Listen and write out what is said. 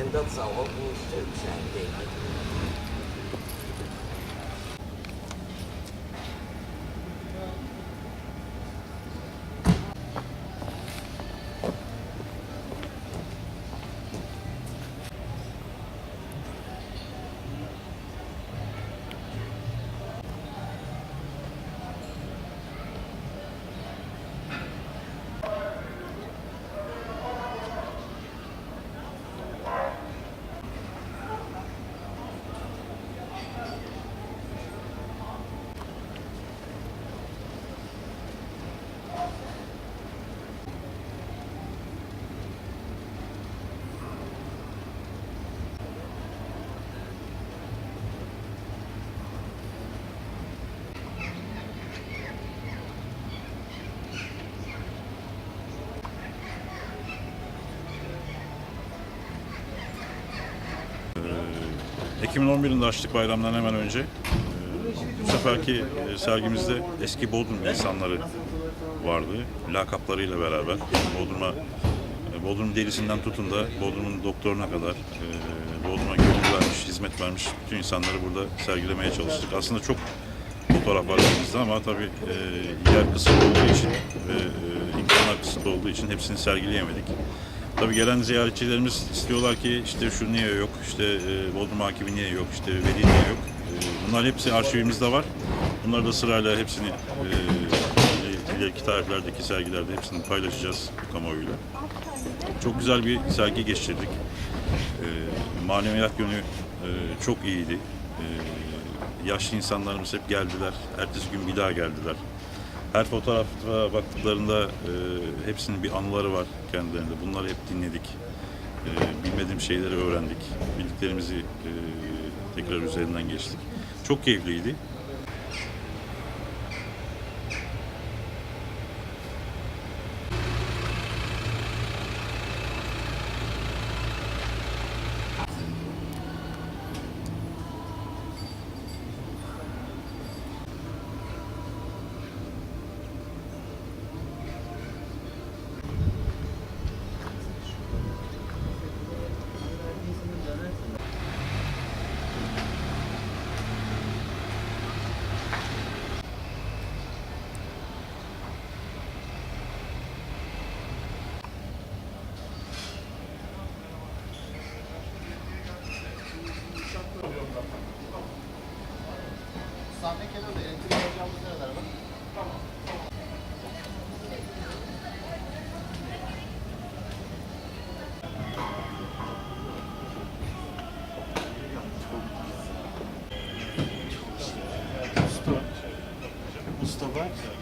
En dat zou ook een stuk zijn, denk ik. Ekim'in 11'inde açtık bayramdan hemen önce. Ee, Bu seferki e, sergimizde eski Bodrum insanları vardı. Lakaplarıyla beraber. Bodrum'a e, Bodrum delisinden tutun da Bodrum'un doktoruna kadar e, Bodrum'a gönül vermiş, hizmet vermiş bütün insanları burada sergilemeye çalıştık. Aslında çok fotoğraf var elimizde ama tabii yer kısıtlı olduğu için ve e, imkanlar kısıtlı olduğu için hepsini sergileyemedik. Tabii gelen ziyaretçilerimiz istiyorlar ki işte şu niye yok, işte e, Bodrum Hakimi niye yok, işte Veli niye yok. E, bunlar hepsi arşivimizde var. Bunları da sırayla hepsini e, ileriki tarihlerdeki sergilerde hepsini paylaşacağız kamuoyuyla. Çok güzel bir sergi geçirdik. E, maneviyat yönü e, çok iyiydi. Yaşlı insanlarımız hep geldiler. Ertesi gün bir daha geldiler. Her fotoğrafa baktıklarında e, hepsinin bir anıları var kendilerinde. Bunları hep dinledik. E, bilmediğim şeyleri öğrendik. Bildiklerimizi e, tekrar üzerinden geçtik. Çok keyifliydi. website.